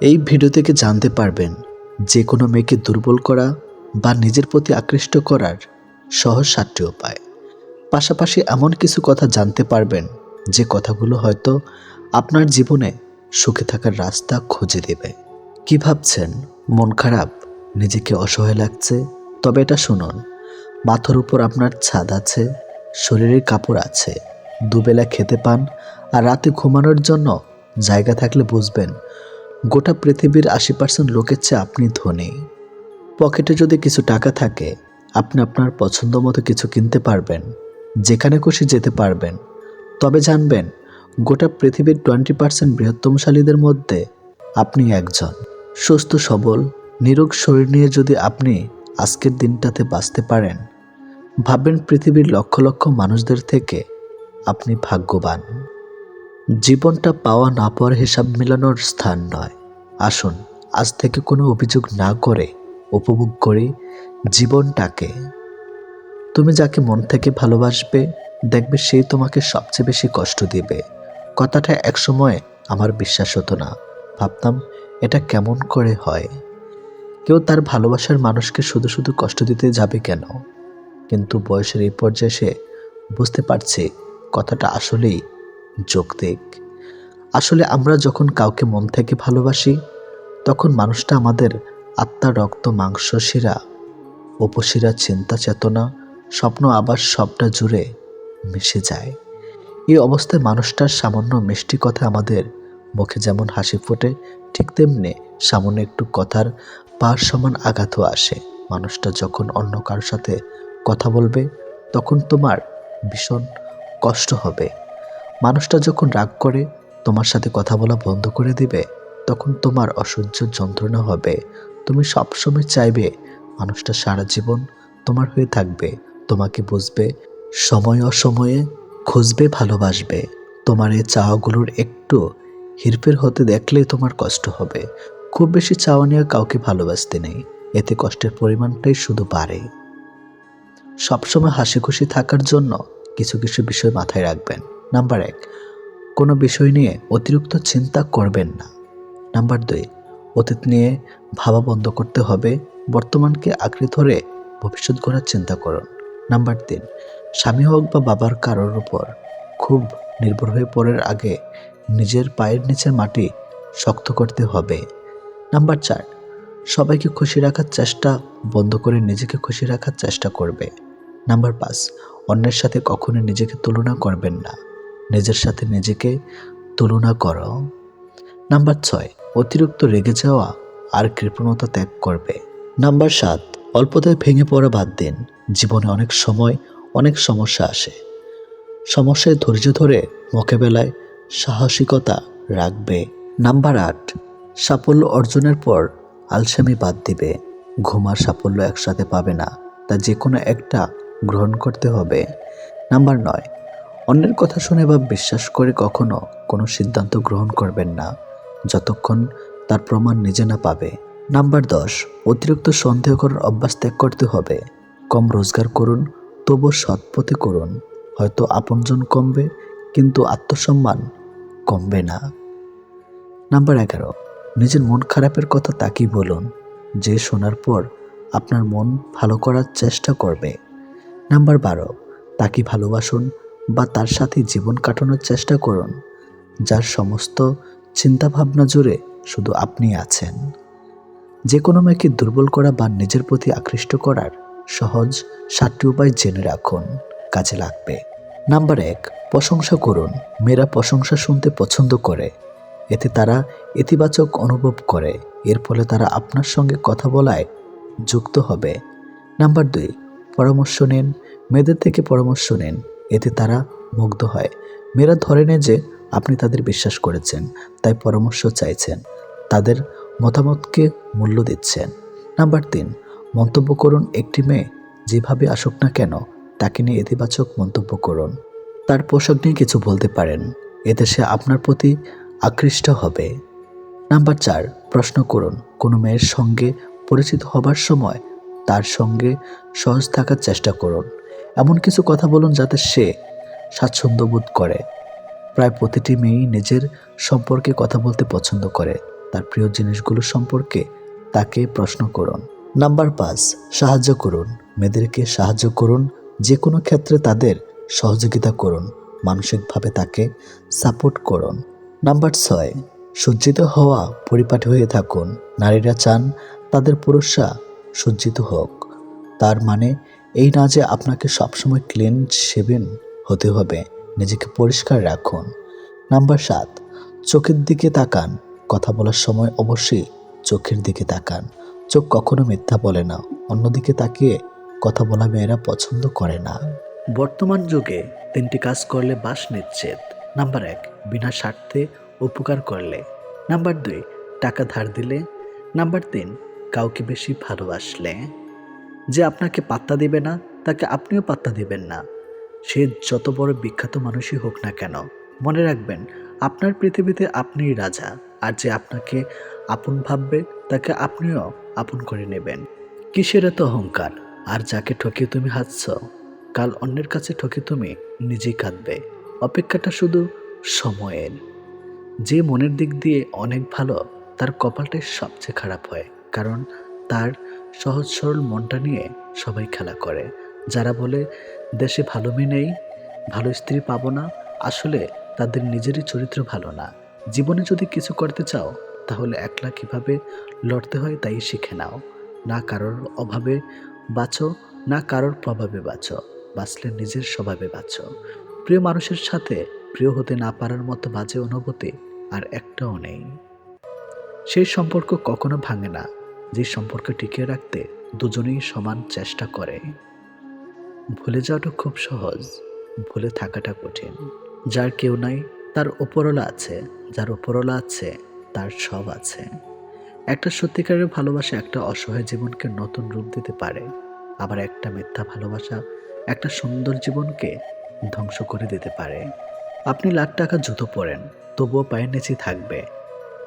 এই ভিডিও থেকে জানতে পারবেন যে কোনো মেয়েকে দুর্বল করা বা নিজের প্রতি আকৃষ্ট করার সহজ সাতটি উপায়। পাশাপাশি এমন কিছু কথা জানতে পারবেন যে কথাগুলো হয়তো আপনার জীবনে সুখে থাকার রাস্তা খুঁজে দেবে। কি ভাবছেন? মন খারাপ? নিজেকে অসহায় লাগছে? তবে এটা শুনুন। মাথার উপর আপনার ছাদ আছে, শরীরের কাপড় আছে, দুবেলা খেতে পান আর রাতে ঘুমানোর জন্য জায়গা থাকলে বুঝবেন গোটা পৃথিবীর আশি পার্সেন্ট লোকের চেয়ে আপনি ধনী। পকেটে যদি কিছু টাকা থাকে, আপনি আপনার পছন্দ মতো কিছু কিনতে পারবেন, যেখানে খুশি যেতে পারবেন। তবে জানবেন, গোটা পৃথিবীর টোয়েন্টি পার্সেন্ট বৃহত্তমশালীদের মধ্যে আপনি একজন। সুস্থ, সবল, নিরোগ শরীর নিয়ে যদি আপনি আজকের দিনটাতে বাঁচতে পারেন, ভাববেন পৃথিবীর লক্ষ লক্ষ মানুষদের থেকে আপনি ভাগ্যবান। জীবনটা পাওয়া না পাওয়ার হিসাব মেলানোর স্থান নয়। আসুন, আজ থেকে কোনো অভিযোগ না করে, উপভোগ করি জীবনটাকে। তুমি যাকে মন থেকে ভালোবাসবে, দেখবে সেই তোমাকে সবচেয়ে বেশি কষ্ট দিবে। কথাটা একসময় আমার বিশ্বাস হতো না। ভাবতাম, এটা কেমন করে হয়? কেউ তার ভালোবাসার মানুষকে শুধু শুধু কষ্ট দিতে যাবে কেন? কিন্তু বয়সের এই পর্যায়ে সে বুঝতে পারছে কথাটা আসলেই যৌক্তিক। আসলে আমরা যখন কাউকে মন থেকে ভালোবাসি, তখন মানুষটা আমাদের আত্মা, রক্ত, মাংস, শিরা, উপশিরা, চিন্তা, চেতনা, স্বপ্ন, আবার সবটা জুড়ে মিশে যায়। এই অবস্থায় মানুষটার সামান্য মিষ্টি কথা আমাদের মুখে যেমন হাসি ফোটে, ঠিক তেমনি সামান্য একটু কথার পার সমান আঘাতও আসে। মানুষটা যখন অন্য কারোর সাথে কথা বলবে, তখন তোমার ভীষণ কষ্ট হবে। মানুষটা যখন রাগ করে, তোমার সাথে কথা বলা বন্ধ করে দিবে, তখন তোমার অসহ্য যন্ত্রণা হবে। তুমি সবসময় চাইবে, মানুষটা সারা জীবন তোমার হয়ে থাকবে, তোমাকে বুঝবে, সময় অসময়ে খুঁজবে, ভালোবাসবে। তোমার এই চাওয়াগুলোর একটু হিরফের হতে দেখলেই তোমার কষ্ট হবে। খুব বেশি চাওয়া নিয়ে কাউকে ভালোবাসতে নেই, এতে কষ্টের পরিমাণটাই শুধু বাড়ে। সবসময় হাসি খুশি থাকার জন্য কিছু কিছু বিষয় মাথায় রাখবেন। নাম্বার এক, কোনো বিষয় নিয়ে অতিরিক্ত চিন্তা করবেন না। নাম্বার দুই, অতীত নিয়ে ভাবা বন্ধ করতে হবে, বর্তমানকে আঁকড়ে ধরে ভবিষ্যৎ গড়ার চিন্তা করুন। নাম্বার তিন, স্বামী হোক বা বাবার কারোর উপর খুব নির্ভর হয়ে পড়ার আগে নিজের পায়ের নিচের মাটি শক্ত করতে হবে। নাম্বার চার, সবাইকে খুশি রাখার চেষ্টা বন্ধ করে নিজেকে খুশি রাখার চেষ্টা করবে। নাম্বার পাঁচ, অন্যের সাথে কখনো নিজেকে তুলনা করবেন না। নিজের সাথে নিজেকে তুলনা করো। নাম্বার ছয়, অতিরিক্ত রেগে যাওয়া আর কৃপণতা ত্যাগ করবে। নাম্বার সাত, অল্পতায় ভেঙে পড়া বাদ দিন। জীবনে অনেক সময় অনেক সমস্যা আসে। সমস্যায় ধৈর্য ধরে মোকাবেলায় সাহসিকতা রাখবে। নাম্বার আট, সাফল্য অর্জনের পর আলসেমি বাদ দিবে। ঘুম আর সাফল্য একসাথে পাবে না, তা যে কোনো একটা গ্রহণ করতে হবে। নাম্বার নয় অন্যের কথা শুনে বা বিশ্বাস করে কখনো কোনো সিদ্ধান্ত গ্রহণ করবেন না। যতক্ষণ তার প্রমাণ নিজে না পাবে। নাম্বার দশ, অতিরিক্ত সন্দেহ করার অভ্যাস ত্যাগ করতে হবে। কম রোজগার করুন তবু সৎ পথে করুন। হয়তো আপনজন কমবে, কিন্তু আত্মসম্মান কমবে না। নাম্বার এগারো, নিজের মন খারাপের কথা তাকেই বলুন। যে শোনার পর আপনার মন ভালো করার চেষ্টা করবে। নাম্বার বারো, তাকে ভালোবাসুন বা তার সাথে জীবন কাটানোর চেষ্টা করুন, যার সমস্ত চিন্তাভাবনা জুড়ে শুধু আপনি আছেন। যে কোনো মেয়েকে দুর্বল করা বা নিজের প্রতি আকৃষ্ট করার সহজ সাতটি উপায় জেনে রাখুন, কাজে লাগবে। নাম্বার এক, প্রশংসা করুন। মেয়েরা প্রশংসা শুনতে পছন্দ করে। এতে তারা ইতিবাচক অনুভব করে। এর ফলে তারা আপনার সঙ্গে কথা বলায় যুক্ত হবে। নাম্বার দুই, পরামর্শ নিন। মেয়েদের থেকে পরামর্শ নিন। এতে তারা মুগ্ধ হয়। মেয়েরা ধরে নেয় যে আপনি তাদের বিশ্বাস করেছেন, তাই পরামর্শ চাইছেন, তাদের মতামতকে মূল্য দিচ্ছেন। নাম্বার তিন, মন্তব্য করুন একটি মেয়ে, যেভাবে আসুক না কেন, তাকে নিয়ে ইতিবাচক মন্তব্য করুন। তার পোশাক নিয়ে কিছু বলতে পারেন, এতে সে আপনার প্রতি আকৃষ্ট হবে। নাম্বার চার, প্রশ্ন করুন, কোনো মেয়ের সঙ্গে পরিচিত হবার সময় তার সঙ্গে সহজ থাকার চেষ্টা করুন। এমন কিছু কথা বলুন যাতে সে স্বাচ্ছন্দ্য বোধ করে। প্রায় প্রতিটি মেয়েই নিজের সম্পর্কে কথা বলতে পছন্দ করে। তার প্রিয় জিনিসগুলো সম্পর্কে তাকে প্রশ্ন করুন। নাম্বার পাঁচ, সাহায্য করুন। মেয়েদেরকে সাহায্য করুন। যে কোনো ক্ষেত্রে তাদের সহযোগিতা করুন। মানসিকভাবে তাকে সাপোর্ট করুন। নাম্বার ছয়, সজ্জিত হওয়া, পরিপাটি হয়ে থাকুন। নারীরা চান তাদের পুরুষরা সজ্জিত হোক। তার মানে এই না যে আপনাকে সবসময় ক্লিন সেভেন হতে হবে, নিজেকে পরিষ্কার রাখুন। নাম্বার সাত, চোখের দিকে তাকান। কথা বলার সময় অবশ্যই চোখের দিকে তাকান। চোখ কখনো মিথ্যা বলে না, অন্যদিকে তাকিয়ে কথা বলা মেয়েরা পছন্দ করে না। বর্তমান যুগে তিনটি কাজ করলে বাস নিচ্ছেদ নাম্বার এক, বিনা স্বার্থে উপকার করলে। নাম্বার দুই, টাকা ধার দিলে। নাম্বার তিন, কাউকে বেশি ভালোবাসলে। যে আপনাকে পাত্তা দিবে না, তাকে আপনিও পাত্তা দিবেন না। সে যত বড় বিখ্যাত মানুষই হোক না কেন, মনে রাখবেন, আপনার পৃথিবীতে আপনিই রাজা, আর যে আপনাকে আপন ভাববে, তাকে আপনিও আপন করে নেবেন। কিসের এত অহংকার? আর যাকে ঠকিয়ে তুমি হাসছ কাল অন্যের কাছে ঠকে তুমি নিজেই কাঁদবে। অপেক্ষাটা শুধু সময়ের। যে মনের দিক দিয়ে অনেক ভালো, তার কপালটাই সবচেয়ে খারাপ হয়, কারণ তার সহজ সরল মনটা নিয়ে সবাই খেলা করে। যারা বলে, দেশে ভালো মেয়ে নেই, ভালো স্ত্রী পাবো না, আসলে তাদের নিজেরই চরিত্র ভালো না। জীবনে যদি কিছু করতে চাও, তাহলে একলা কীভাবে লড়তে হয় তাই শিখে নাও। না কারোর অভাবে বাঁচো, না কারোর প্রভাবে বাঁচো। বাঁচলে নিজের স্বভাবে বাঁচো। প্রিয় মানুষের সাথে প্রিয় হতে না পারার মতো বাজে অনুভূতি আর একটাও নেই। সেই সম্পর্ক কখনো ভাঙে না। যে সম্পর্ক টিকিয়ে রাখতে দুজনেই সমান চেষ্টা করে। ভুলে যাওয়াটা খুব সহজ, ভুলে থাকাটা কঠিন। যার কেউ নাই, তার ওপরওয়ালা আছে, যার ওপরওয়ালা আছে, তার সব আছে। একটা সত্যিকারের ভালোবাসা একটা অসহায় জীবনকে নতুন রূপ দিতে পারে। আবার একটা মিথ্যা ভালোবাসা একটা সুন্দর জীবনকে ধ্বংস করে দিতে পারে। আপনি লাখ টাকা জুতো পরেন, তবুও পায়ের নিচে থাকবে।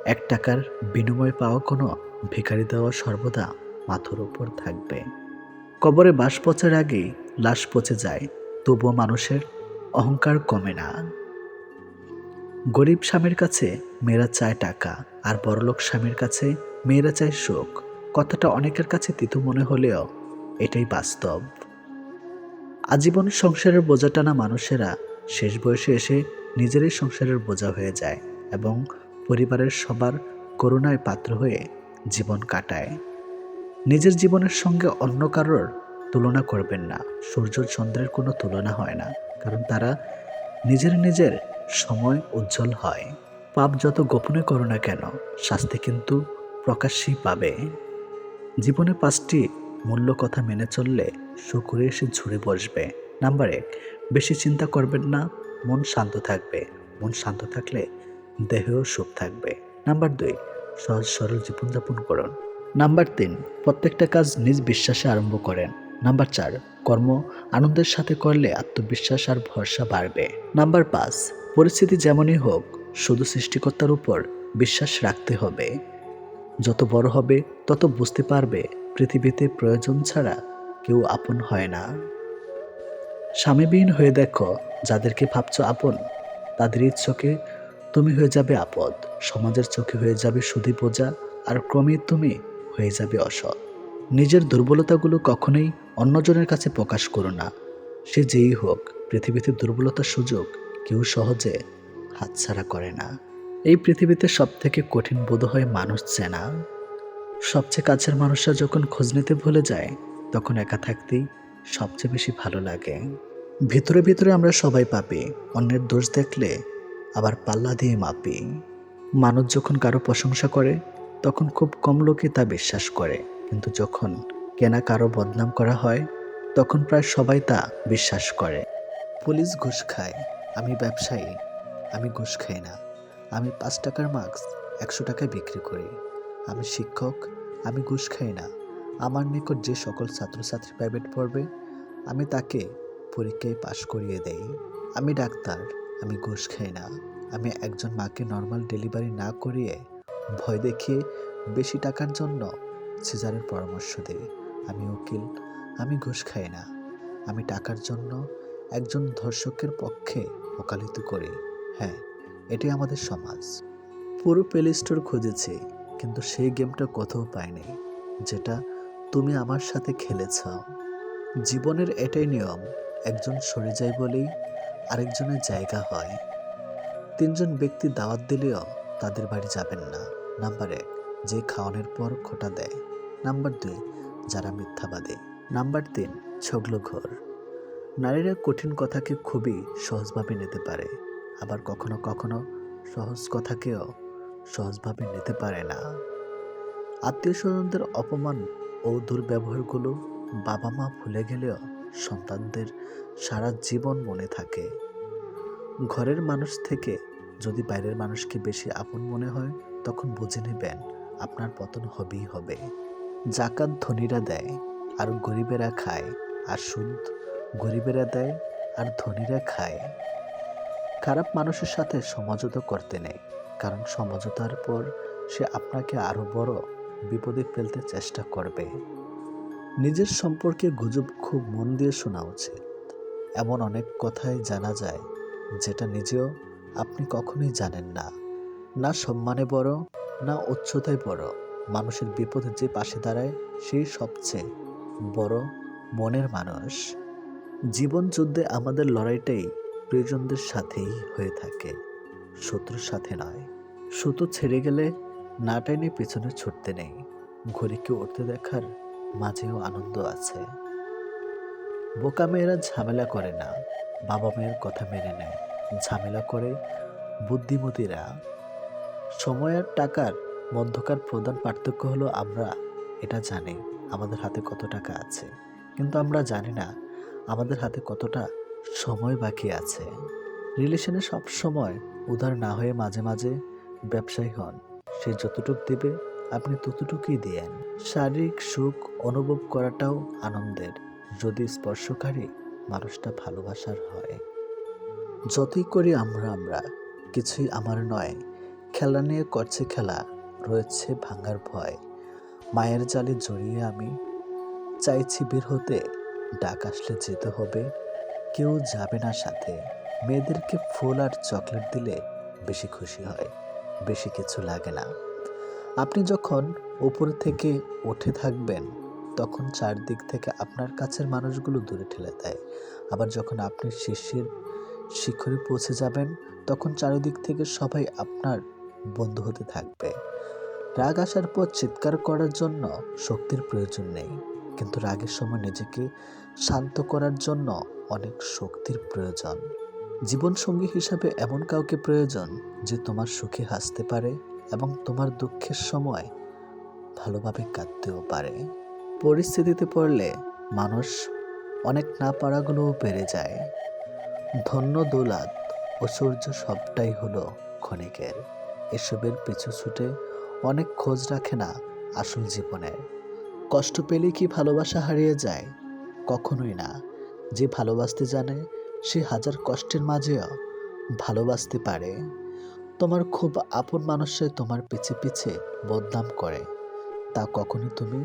এক টাকার বিনিময়ে পাওয়া কোনো ভিখারি দেওয়া সর্বদা মাথার উপর থাকবে। কবরে বাস পচার আগেই লাশ পচে যায়, তবুও মানুষের অহংকার কমে না। গরিব স্বামীর কাছে মেয়েরা চায় টাকা, আর বড়লোক স্বামীর কাছে মেয়েরা চায় সুখ। কথাটা অনেকের কাছে তিতু মনে হলেও এটাই বাস্তব। আজীবন সংসারের বোঝা টানা মানুষেরা শেষ বয়সে এসে নিজেরই সংসারের বোঝা হয়ে যায় এবং পরিবারের সবার করুণায় পাত্র হয়ে জীবন কাটায়। নিজের জীবনের সঙ্গে অন্য কারোর তুলনা করবেন না। সূর্য চন্দ্রের কোনো তুলনা হয় না, কারণ তারা নিজের নিজের সময় উজ্জ্বল হয়। পাপ যত গোপনে করো না কেন, শাস্তি কিন্তু প্রকাশ্যেই পাবে। জীবনে পাঁচটি মূল্য কথা মেনে চললে শুকুরে এসে ঝুড়ে বসবে। নাম্বার এক, বেশি চিন্তা করবেন না, মন শান্ত থাকবে। মন শান্ত থাকলে দেহেও সুখ থাকবে। নাম্বার দুই সহজ সরল জীবনযাপন করুন। নাম্বার তিন, প্রত্যেকটা কাজ নিজ বিশ্বাসে আরম্ভ করেন। নাম্বার চার, কর্ম আনন্দের সাথে করলে আত্মবিশ্বাস আর ভরসা বাড়বে। নাম্বার পাঁচ, পরিস্থিতি যেমনই হোক, শুধু সৃষ্টিকর্তার উপর বিশ্বাস রাখতে হবে। যত বড় হবে, তত বুঝতে পারবে পৃথিবীতে প্রয়োজন ছাড়া কেউ আপন হয় না। স্বামীবিহীন হয়ে দেখো, যাদেরকে ভাবছ আপন, তাদেরই চোখে তুমি হয়ে যাবে আপদ, সমাজের চোখে হয়ে যাবে সুদী বোঝা আর ক্রমে তুমি হয়ে যাবে অসৎ। নিজের দুর্বলতাগুলো কখনোই অন্যজনের কাছে প্রকাশ করো না। সে যেই হোক, পৃথিবীতে দুর্বলতার সুযোগ কেউ সহজে হাতছাড়া করে না। এই পৃথিবীতে সব থেকে কঠিন বোধ হয় মানুষ চেনা। সবচেয়ে কাছের মানুষরা যখন খোঁজ নিতে ভুলে যায়, তখন একা থাকতেই সবচেয়ে বেশি ভালো লাগে। ভিতরে ভিতরে আমরা সবাই পাপি, অন্যের দোষ দেখলে আবার পাল্লা দিয়ে মাপি। মানুষ যখন কারও প্রশংসা করে, তখন খুব কম লোকে তা বিশ্বাস করে। কিন্তু যখন কেনা কারও বদনাম করা হয়, তখন প্রায় সবাই তা বিশ্বাস করে। পুলিশ ঘুষ খায়, আমি ব্যবসায়ী, আমি ঘুষ খাই না। আমি পাঁচ টাকার মাস্ক, একশো টাকায় বিক্রি করি। আমি শিক্ষক, আমি ঘুষ খাই না। আমার নিকট যে সকল ছাত্রছাত্রী প্রাইভেট পড়বে, আমি তাকে পরীক্ষায় পাশ করিয়ে দেই। আমি ডাক্তার আমি ঘুষ খাই না। আমি একজন মাকে নর্মাল ডেলিভারি না করিয়ে ভয় দেখিয়ে বেশি টাকার জন্য সিজারের পরামর্শ দিই। আমি উকিল, আমি ঘুষ খাই না। আমি টাকার জন্য একজন ধর্ষকের পক্ষে ওকালতি করি। হ্যাঁ এটি আমাদের সমাজ। পুরো প্লে স্টোর খুঁজেছি, কিন্তু সেই গেমটা কোথাও পাইনি, যেটা তুমি আমার সাথে খেলেছ। জীবনের এটাই নিয়ম, একজন সরে যায় বলেই আরেকজনের জায়গা হয়। তিনজন ব্যক্তি দাওয়াত দিলেও তাদের বাড়ি যাবেন না। নাম্বার এক, যে খাওয়ানোর পর খোটা দেয়। নাম্বার দুই, যারা মিথ্যাবাদী। নাম্বার তিন, ছগলো ঘর। নারীরা কঠিন কথাকে খুবই সহজভাবে নিতে পারে। আবার কখনো কখনো সহজ কথাকেও সহজভাবে নিতে পারে না। আত্মীয় স্বজনদের অপমান ও দুর্ব্যবহারগুলো বাবা মা ভুলে গেলেও সন্তানদের সারা জীবন মনে থাকে। ঘরের মানুষ থেকে যদি বাইরের মানুষকে বেশি আপন মনে হয়, তখন বুঝে নেবেন আপনার পতন হবেই হবে। জাকাত ধনীরা দেয়, আর গরিবেরা খায়, আর সুদ গরিবেরা দেয়, আর ধনীরা খায়। খারাপ মানুষের সাথে সমঝোতা করতে নেই, কারণ সমঝোতার পর সে আপনাকে আরও বড় বিপদে ফেলতে চেষ্টা করবে। নিজের সম্পর্কে গুজব খুব মন দিয়ে শোনা উচিত। এমন অনেক কথাই জানা যায়, যেটা নিজেও আপনি কখনোই জানেন না। না সম্মানে বড়, না উচ্চতায় বড়। মানুষের বিপদে যে পাশে দাঁড়ায় সেই সবচেয়ে বড় মনের মানুষ। জীবন যুদ্ধে আমাদের লড়াইটাই প্রিয়জনদের সাথেই হয়ে থাকে, শত্রুর সাথে নয়। সুতো ছেড়ে গেলে না টাইনে পেছনে ছুটতে নেই। ঘড়িকে উঠতে দেখার মাঝেও আনন্দ আছে। বোকা মেয়েরা ঝামেলা করে না, বাবা মেয়ের কথা মেনে নেয়। ঝামেলা করে বুদ্ধিমতীরা। সময় আর টাকার মধ্যকার প্রধান পার্থক্য হলো আমরা এটা জানি, আমাদের হাতে কত টাকা আছে। কিন্তু আমরা জানি না, আমাদের হাতে কতটা সময় বাকি আছে। রিলেশনে সব সময় উদার না হয়ে মাঝে মাঝে ব্যবসায়ী হন। সে যতটুক দেবে আপনি ততটুকুই দেন। শারীরিক সুখ অনুভব করাটাও আনন্দের, যদি স্পর্শকারী মানুষটা ভালোবাসার হয়। যতই করি আমরা আমরা, কিছুই আমার নয়। খেলা নিয়ে করছে খেলা, রয়েছে ভাঙার ভয়। মায়ের জালে জড়িয়ে আমি চাইছি বের হতে, ডাক আসলে যেতে হবে, কেউ যাবে না সাথে। মেয়েদেরকে ফুল আর চকলেট দিলে বেশি খুশি হয়, বেশি কিছু লাগে না। আপনি যখন উপর থেকে উঠে থাকবেন, তখন চারদিক থেকে আপনার কাছের মানুষগুলো দূরে ঠেলে দেয়। আবার যখন আপনি শিষ্যের শিখরে পৌঁছে যাবেন, তখন চারিদিক থেকে সবাই আপনার বন্ধু হতে থাকবে। রাগ আসার পর চিৎকার করার জন্য শক্তির প্রয়োজন নেই। কিন্তু রাগের সময় নিজেকে শান্ত করার জন্য অনেক শক্তির প্রয়োজন। জীবনসঙ্গী হিসাবে এমন কাউকে প্রয়োজন যে তোমার সুখে হাসতে পারে এবং তোমার দুঃখের সময় ভালোভাবে কাঁদতেও পারে। পরিস্থিতিতে পড়লে মানুষ অনেক না পারাগুলোও বেড়ে যায়। ধন্য দৌলাত ঐশ্বর্য সবটাই হলো ক্ষণিকের। এসবের পিছু ছুটে অনেক খোঁজ রাখে না আসল জীবনের কষ্ট পেলে কি ভালোবাসা হারিয়ে যায়? কখনোই না। যে ভালোবাসতে জানে, সে হাজার কষ্টের মাঝেও ভালোবাসতে পারে। তোমার খুব আপন মানুষে তোমার পিছে পিছে বদনাম করে। তা কখনই তুমি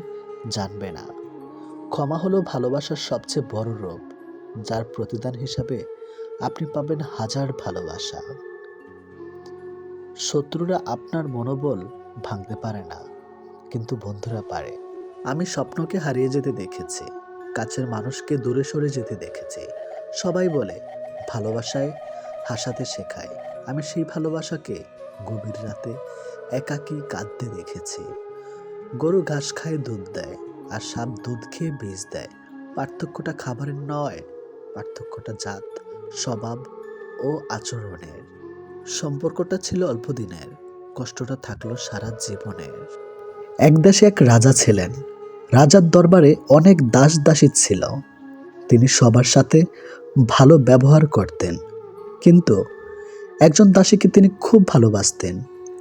জানবে না। ক্ষমা হলো ভালোবাসার সবচেয়ে বড় রূপ যার প্রতিদান হিসাবে আপনি পাবেন হাজার ভালোবাসা। শত্রুরা আপনার মনোবল ভাঙতে পারে না, কিন্তু বন্ধুরা পারে। আমি স্বপ্নকে হারিয়ে যেতে দেখেছি, কাছের মানুষকে দূরে সরে যেতে দেখেছি। সবাই বলে, ভালোবাসায় হাসাতে শেখায়। আমি সেই ভালোবাসাকে গভীর রাতে একাকী কাঁদতে দেখেছি। গরু ঘাস খায়, দুধ দেয় আর সাপ দুধ খেয়ে বীজ দেয়। পার্থক্যটা খাবারের নয়, পার্থক্যটা জাত, স্বভাব ও আচরণের। সম্পর্কটা ছিল অল্প দিনের, কষ্টটা থাকল সারা জীবনের। এক দেশে এক রাজা ছিলেন। রাজার দরবারে অনেক দাস দাসী ছিল। তিনি সবার সাথে ভালো ব্যবহার করতেন। কিন্তু একজন দাসীকে তিনি খুব ভালোবাসতেন।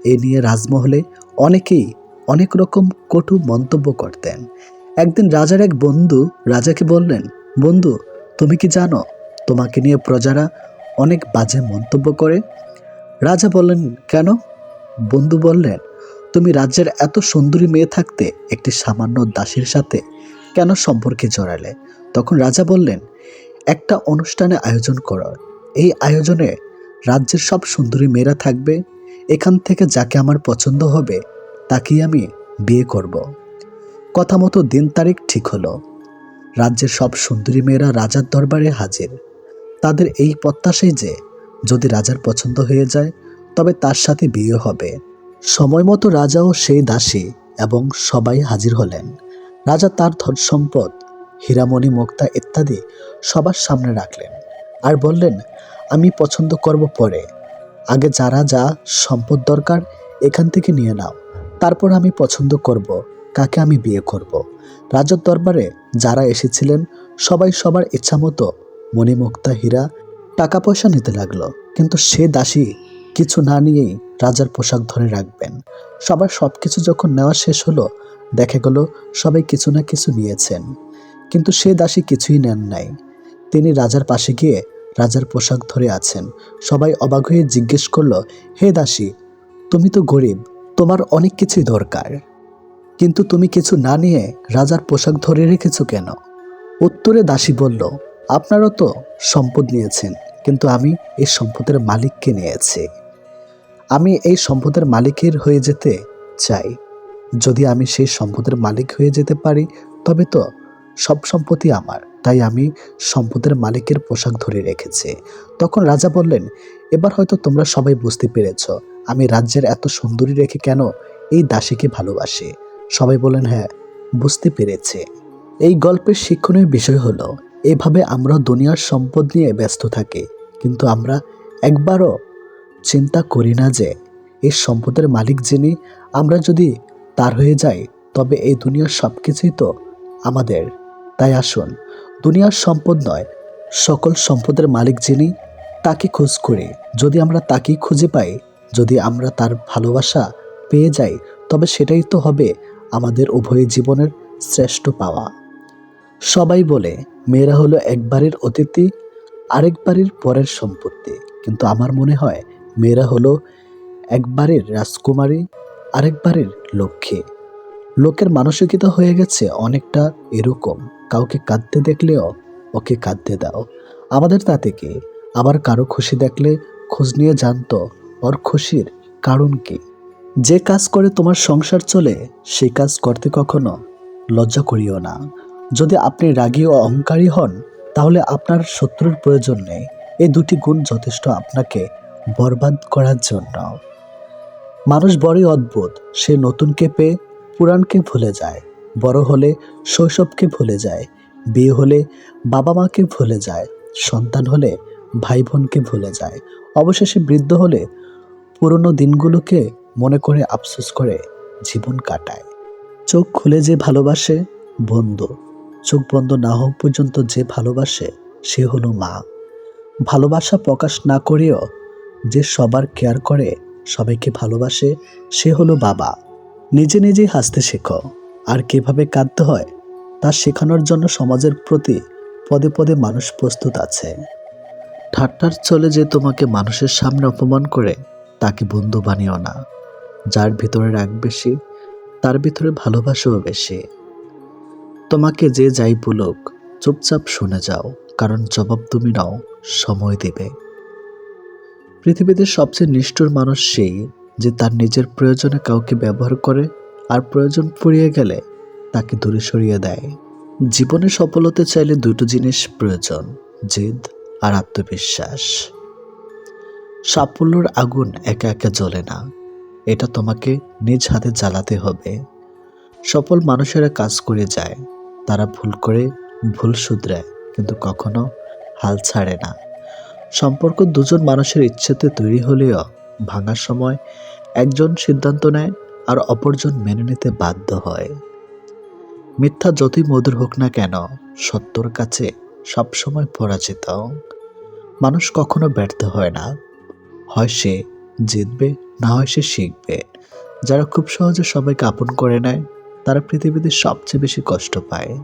এ নিয়ে রাজমহলে অনেকেই অনেক রকম কটু মন্তব্য করতেন। একদিন রাজার এক বন্ধু রাজাকে বললেন, বন্ধু, তুমি কি জানো, তোমাকে নিয়ে প্রজারা অনেক বাজে মন্তব্য করে? রাজা বললেন, কেন? বন্ধু বললেন, তুমি রাজ্যের এত সুন্দরী মেয়ে থাকতে একটি সামান্য দাসীর সাথে কেন সম্পর্কে জড়ালে? তখন রাজা বললেন, একটা অনুষ্ঠানে আয়োজন করো এই আয়োজনে রাজ্যের সব সুন্দরী মেয়েরা থাকবে, এখান থেকে যাকে আমার পছন্দ হবে, তাকেই আমি বিয়ে করব। কথা মতো দিন তারিখ ঠিক হলো। রাজ্যের সব সুন্দরী মেয়েরা রাজার দরবারে হাজির। তাদের এই প্রত্যাশাই যে যদি রাজার পছন্দ হয়ে যায়, তবে তার সাথে বিয়ে হবে। সময় মতো রাজাও সেই দাসী এবং সবাই হাজির হলেন। রাজা তার ধন সম্পদ হীরামণি, মুক্তা ইত্যাদি সবার সামনে রাখলেন। আর বললেন, আমি পছন্দ করব পরে। আগে যারা যা সম্পদ দরকার, এখান থেকে নিয়ে নাও। তারপর আমি পছন্দ করব, কাকে আমি বিয়ে করব। রাজার দরবারে যারা এসেছিলেন, সবাই সবার ইচ্ছা মতো মণিমুক্তা হীরা টাকা পয়সা নিতে লাগল। কিন্তু সে দাসী কিছু না নিয়েই রাজার পোশাক ধরে রাখবেন। সবার সব কিছু যখন নেওয়া শেষ হলো, দেখা গেল সবাই কিছু না কিছু নিয়েছেন। কিন্তু সে দাসী কিছুই নেন নাই। তিনি রাজার পাশে গিয়ে রাজার পোশাক ধরে আছেন। সবাই অবাক হয়ে জিজ্ঞেস করল, হে দাসী, তুমি তো গরিব, তোমার অনেক কিছুই দরকার। কিন্তু তুমি কিছু না নিয়ে রাজার পোশাক ধরে রেখেছ কেন? উত্তরে দাসী বলল, আপনারও তো সম্পদ নিয়েছেন, কিন্তু আমি এই সম্পদের মালিককে নিয়েছি। আমি এই সম্পদের মালিকের হয়ে যেতে চাই। যদি আমি সেই সম্পদের মালিক হয়ে যেতে পারি, তবে তো সব সম্পত্তি আমার। তাই আমি সম্পদের মালিকের পোশাক ধরে রেখেছি। তখন রাজা বললেন, এবার হয়তো তোমরা সবাই বুঝতে পেরেছ, আমি রাজ্যের এত সুন্দরী রেখে কেন এই দাসীকে ভালোবাসি? সবাই বলেন হ্যাঁ বুঝতে পেরেছে। এই গল্পের শিক্ষণীয় বিষয় হলো, এভাবে আমরা দুনিয়ার সম্পদ নিয়ে ব্যস্ত থাকি, কিন্তু আমরা একবারও চিন্তা করি না যে, এই সম্পদের মালিক যিনি, আমরা যদি তার হয়ে যাই, তবে এই দুনিয়ার সব কিছুই তো আমাদের। তাই আসুন দুনিয়ার সম্পদ নয়, সকল সম্পদের মালিক যিনি, তাকে খোঁজ করে। যদি আমরা তাকেই খুঁজে পাই, যদি আমরা তার ভালোবাসা পেয়ে যাই, তবে সেটাই তো হবে আমাদের উভয় জীবনের শ্রেষ্ঠ পাওয়া। সবাই বলে, মেয়েরা হলো একবারের অতিথি, আরেকবারের পরের সম্পত্তি। কিন্তু আমার মনে হয়, মেয়েরা হলো একবারের রাজকুমারী, আরেকবারের লক্ষ্মী। লোকের মানসিকতা হয়ে গেছে অনেকটা এরকম। কাউকে কাঁদতে দেখলেও ওকে কাঁদতে দাও। আমাদের তাতে কি? আবার কারও খুশি দেখলে খোঁজ নিয়ে জানতো ওর খুশির কারণ কি। যে কাজ করে তোমার সংসার চলে, সেই কাজ করতে কখনো লজ্জা করিও না। যদি আপনি রাগী ও অহংকারী হন, তাহলে আপনার শত্রুর প্রয়োজন নেই। এই দুটি গুণ যথেষ্ট আপনাকে বরবাদ করার জন্য। মানুষ বড়ই অদ্ভুত। সে নতুনকে পেয়ে পুরাণকে ভুলে যায়, বড় হলে শৈশবকে ভুলে যায়, বিয়ে হলে বাবা মাকে ভুলে যায়, সন্তান হলে ভাই বোনকে ভুলে যায়। অবশেষে বৃদ্ধ হলে পুরনো দিনগুলোকে মনে করে আফসোস করে জীবন কাটায়। চোখ খুলে যে ভালোবাসে বন্ধু, চোখ বন্ধ না হোক পর্যন্ত যে ভালোবাসে সে হলো মা। ভালোবাসা প্রকাশ না করেও যে সবার কেয়ার করে সবাইকে ভালোবাসে সে হলো বাবা। নিজে নিজেই হাসতে শেখো। আর কীভাবে কাঁদতে হয়, তা শেখানোর জন্য সমাজের প্রতি পদে পদে মানুষ প্রস্তুত আছে। ঠাট্টার চলে যে তোমাকে মানুষের সামনে অপমান করে, তাকে বন্ধু বানিও না। যার ভিতরে রাগ বেশি, তার ভিতরে ভালোবাসাও বেশি। তোমাকে যে যাই বলুক, চুপচাপ শুনে যাও, কারণ জবাব তুমি নাও, সময় দেবে। পৃথিবীতে সবচেয়ে নিষ্ঠুর মানুষ সেই যে তার নিজের প্রয়োজনে কাউকে ব্যবহার করে আর প্রয়োজন ফুরিয়ে গেলে তাকে দূরে সরিয়ে দেয়। জীবনে সফল হতে চাইলে দুটো জিনিস প্রয়োজন, জেদ আর আত্মবিশ্বাস। সাফল্যর আগুন একা একা জ্বলে না, এটা তোমাকে নিজ হাতে জ্বালাতে হবে। সফল মানুষেরা কাজ করে যায়, তারা ভুল করে ভুল শুধরায়, কিন্তু কখনো হাল ছাড়ে না। সম্পর্ক দুজন মানুষের ইচ্ছেতে তৈরি হলেও ভাঙার সময় একজন সিদ্ধান্ত নেয় আর অপরজন মেনে নিতে বাধ্য হয়। মিথ্যা যতই মধুর হোক না কেন, সত্যর কাছে সবসময় পরাজিত। মানুষ কখনো ব্যর্থ হয় না। হয় সে জিতবে, না হয় সে শিখবে। যারা খুব সহজে সবাইকে আপন করে নেয়, তারা পৃথিবীতে সবচেয়ে বেশি কষ্ট পায়।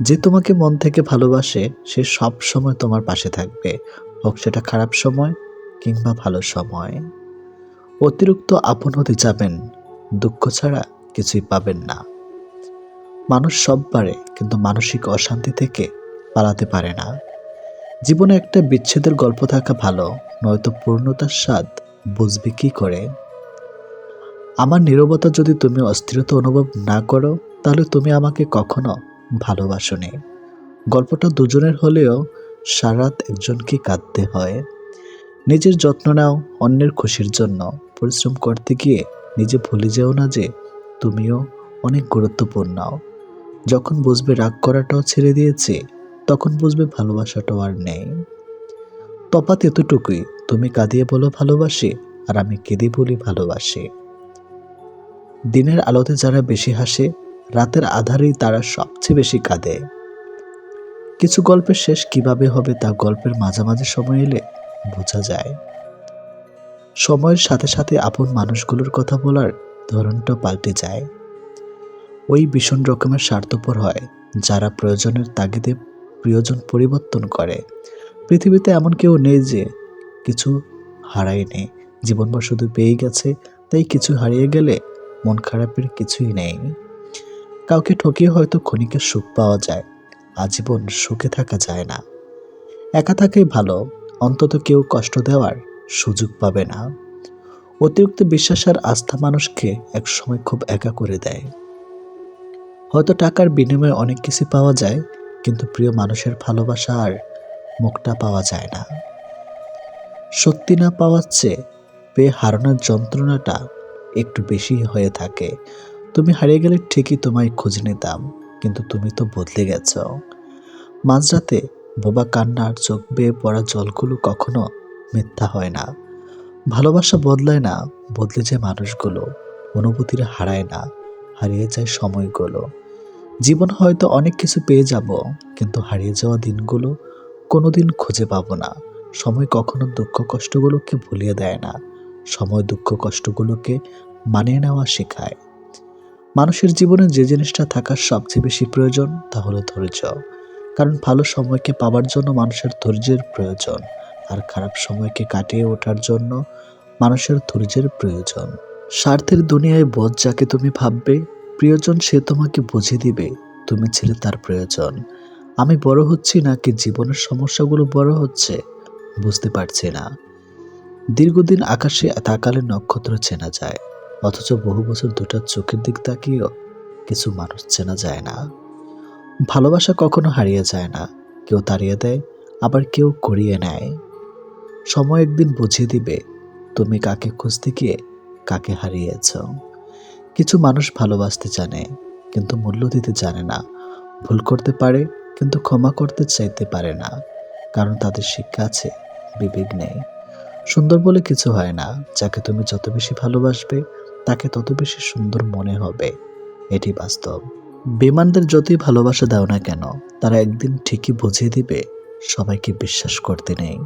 যে তোমাকে মন থেকে ভালোবাসে, সে সব সময় তোমার পাশে থাকবে। হোক সেটা খারাপ সময় কিংবা ভালো সময়। অতিরিক্ত আপন হতে যাবেন, দুঃখ ছাড়া কিছুই পাবেন না। মানুষ সব পারে, কিন্তু মানসিক অশান্তি থেকে পালাতে পারে না। জীবনে একটা বিচ্ছেদের গল্প থাকা ভালো, নয়তো পূর্ণতার স্বাদ বুঝবে কি করে? আমার নীরবতা যদি তুমি অস্থিরতা অনুভব না করো, তাহলে তুমি আমাকে কখনো ভালোবাসোনি। গল্পটা দুজনের হলেও সারাত একজনকে কাঁদতে হয়। নিজের যত্ন নাও অন্যের খুশির জন্য। পরিশ্রম করতে গিয়ে নিজে ভুলে যেও না যে তুমিও অনেক গুরুত্বপূর্ণ। যখন বুঝবে রাগ করাটাও ছেড়ে দিয়েছে, তখন বুঝবে ভালোবাসাটাও আর নেই। তফাৎ এতটুকুই, তুমি কাঁদিয়ে বলো ভালোবাসি, আর আমি কেঁদে বলি ভালোবাসি। দিনের আলোতে যারা বেশি হাসে, রাতের আধারেই তারা সবচেয়ে বেশি কাঁদে। কিছু গল্পের শেষ কীভাবে হবে তা গল্পের মাঝামাঝি সময় এলে বোঝা যায়। সময়ের সাথে সাথে আপন মানুষগুলোর কথা বলার ধরনটা পাল্টে যায়। ওই ভীষণ রকমের স্বার্থপর হয়, যারা প্রয়োজনের তাগিদে প্রিয়জন পরিবর্তন করে। পৃথিবীতে এমন কেউ নেই যে কিছু হারায়নি। জীবনভর শুধু পেয়ে গেছে, তাই কিছু হারিয়ে গেলে মন খারাপের কিছুই নেই। কাউকে ঠকিয়ে হয়তো ক্ষণিকের সুখ পাওয়া যায়, আজীবন সুখে থাকা যায় না। একা থাকাই ভালো অন্তত কেউ কষ্ট দেওয়ার সুযোগ পাবে না। অতিরিক্ত বিশ্বাস আর আস্থা মানুষকে একসময় খুব একা করে দেয়। হয়তো টাকার বিনিময়ে অনেক কিছু পাওয়া যায়, কিন্তু প্রিয় মানুষের ভালোবাসা আর মুখটা পাওয়া যায় না। সত্যি না পাওয়ার চেয়ে পেয়ে হারানোর যন্ত্রণাটা একটু বেশি হয়ে থাকে। তুমি হারিয়ে গেলে ঠিকই তোমায় খুঁজে নিতাম, কিন্তু তুমি তো বদলে গেছ। মাঝরাতে বোবা কান্নার চোখ বেয়ে পড়া জলগুলো কখনো মিথ্যা হয় না। ভালোবাসা বদলায় না, বদলে যায় মানুষগুলো। অনুভূতিরা হারায় না, হারিয়ে যায় সময়গুলো। জীবন হয়তো অনেক কিছু পেয়ে যাব, কিন্তু হারিয়ে যাওয়া দিনগুলো কোনোদিন খুঁজে পাবো না। সময় কখনো দুঃখ কষ্টগুলোকে ভুলিয়ে দেয় না, সময় দুঃখ কষ্টগুলোকে মানিয়ে নেওয়া শেখায়। মানুষের জীবনে যে জিনিসটা থাকার সবচেয়ে বেশি প্রয়োজন, তা হলো ধৈর্য। কারণ ভালো সময়কে পাওয়ার জন্য মানুষের ধৈর্যের প্রয়োজন, আর খারাপ সময়কে কাটিয়ে ওঠার জন্য মানুষের ধৈর্যের প্রয়োজন। স্বার্থের দুনিয়ায় বোধ যাকে তুমি ভাববে, প্রিয়জন সে তোমাকে বুঝিয়ে দিবে, তুমি ছিলে তার প্রয়োজন। আমি বড় হচ্ছি নাকি জীবনের সমস্যাগুলো বড় হচ্ছে? বুঝতে পারছি না। দীর্ঘদিন আকাশে তাকালে নক্ষত্র চেনা যায়, অথচ বহু বছর দুটা চোখের দিক তাকিয়েও কিছু মানুষ চেনা যায় না। ভালোবাসা কখনো হারিয়ে যায় না। কেউ তাড়িয়ে দেয়, আবার কেউ করিয়ে নেয়। সময় একদিন বুঝিয়ে দিবে, তুমি কাকে খুঁজতে গিয়ে কাকে হারিয়েছ। কিছু মানুষ ভালোবাসতে জানে, কিন্তু মূল্য দিতে জানে না। ভুল করতে পারে, কিন্তু ক্ষমা করতে চাইতে পারে না। কারণ তাদের শিক্ষা আছে, বিবেক নেই। সুন্দর বলে কিছু হয় না, যাকে তুমি যত বেশি ভালোবাসবে, তাকে তত বেশি সুন্দর মনে হবে। এটি বাস্তব। বেমানদের যতই ভালোবাসা দাও না কেন, তারা একদিন ঠিকই বুঝিয়ে দিবে, সবাইকে বিশ্বাস করতে নেই।